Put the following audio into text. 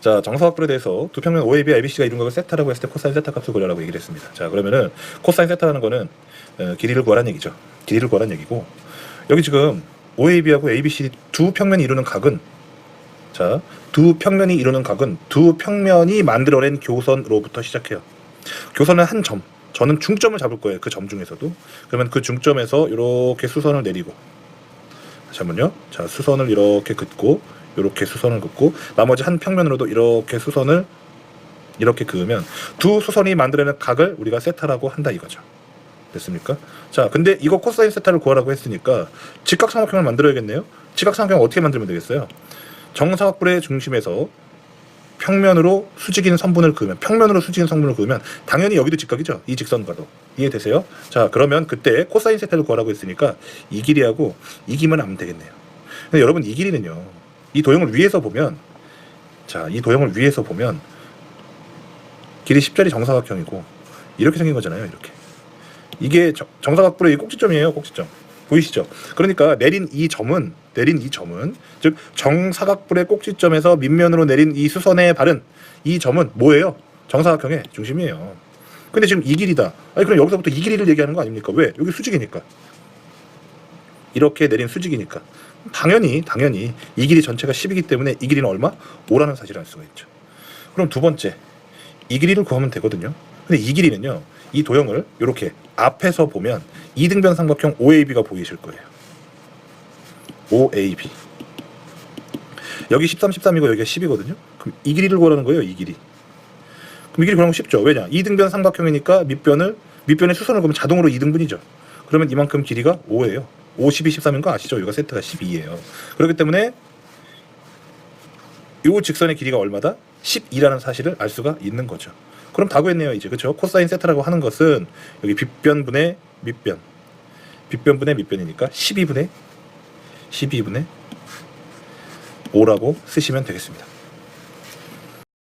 자 정사각불에 대해서 두 평면 OAB, ABC가 이룬 것을 세타라고 했을 때 코사인 세타 값을 구하라고 얘기를 했습니다. 자 그러면은 코사인 세타라는 거는 어, 길이를 구하라는 얘기죠. 길이를 구하라는 얘기고 여기 지금 OAB하고 ABC 두 평면이 이루는 각은 자 두 평면이 이루는 각은 두 평면이 만들어낸 교선으로부터 시작해요. 교선은 한 점. 저는 중점을 잡을 거예요. 그 점 중에서도. 그러면 그 중점에서 이렇게 수선을 내리고 다시 한번요. 자, 수선을 이렇게 긋고 이렇게 수선을 긋고 나머지 한 평면으로도 이렇게 수선을 이렇게 그으면 두 수선이 만들어낸 각을 우리가 세타라고 한다 이거죠. 됐습니까? 자, 근데 이거 코사인 세타를 구하라고 했으니까 직각삼각형을 만들어야겠네요. 직각삼각형 어떻게 만들면 되겠어요? 정사각불의 중심에서 평면으로 수직인 선분을 그으면 평면으로 수직인 선분을 그으면 당연히 여기도 직각이죠. 이 직선과도 이해되세요? 자 그러면 그때 코사인 세타를 구하라고 했으니까 이 길이하고 이 길이만 하면 되겠네요. 근데 여러분 이 길이는요. 이 도형을 위에서 보면 자 이 도형을 위에서 보면 길이 10짜리 정사각형이고 이렇게 생긴 거잖아요. 이렇게 이게 정- 정사각불의 이 꼭지점이에요. 꼭지점 보이시죠? 그러니까 내린 이 점은 내린 이 점은 즉 정사각불의 꼭지점에서 밑면으로 내린 이 수선의 바른 이 점은 뭐예요? 정사각형의 중심이에요. 근데 지금 이 길이다. 아니 그럼 여기서부터 이 길이를 얘기하는 거 아닙니까? 왜? 여기 수직이니까. 이렇게 내린 수직이니까. 당연히 당연히 이 길이 전체가 10이기 때문에 이 길이는 얼마? 5라는 사실을 알 수가 있죠. 그럼 두 번째 이 길이를 구하면 되거든요. 근데 이 길이는요. 이 도형을 이렇게 앞에서 보면 이등변 삼각형 OAB가 보이실 거예요. OAB. 여기 13, 13이고 여기가 10이거든요. 그럼 이 길이를 구하라는 거예요. 이 길이. 그럼 이 길이 구하는 거 쉽죠. 왜냐? 이등변 삼각형이니까 밑변을 밑변에 수선을 그으면 자동으로 이등분이죠. 그러면 이만큼 길이가 5예요. 5, 12, 13인 거 아시죠? 이거 세트가 12예요. 그렇기 때문에 이 직선의 길이가 얼마다? 12라는 사실을 알 수가 있는 거죠. 그럼 다 구했네요, 이제. 그렇죠? 코사인 세타라고 하는 것은 여기 빗변분의 밑변. 빗변분의 밑변이니까 12분의 12분의 5라고 쓰시면 되겠습니다.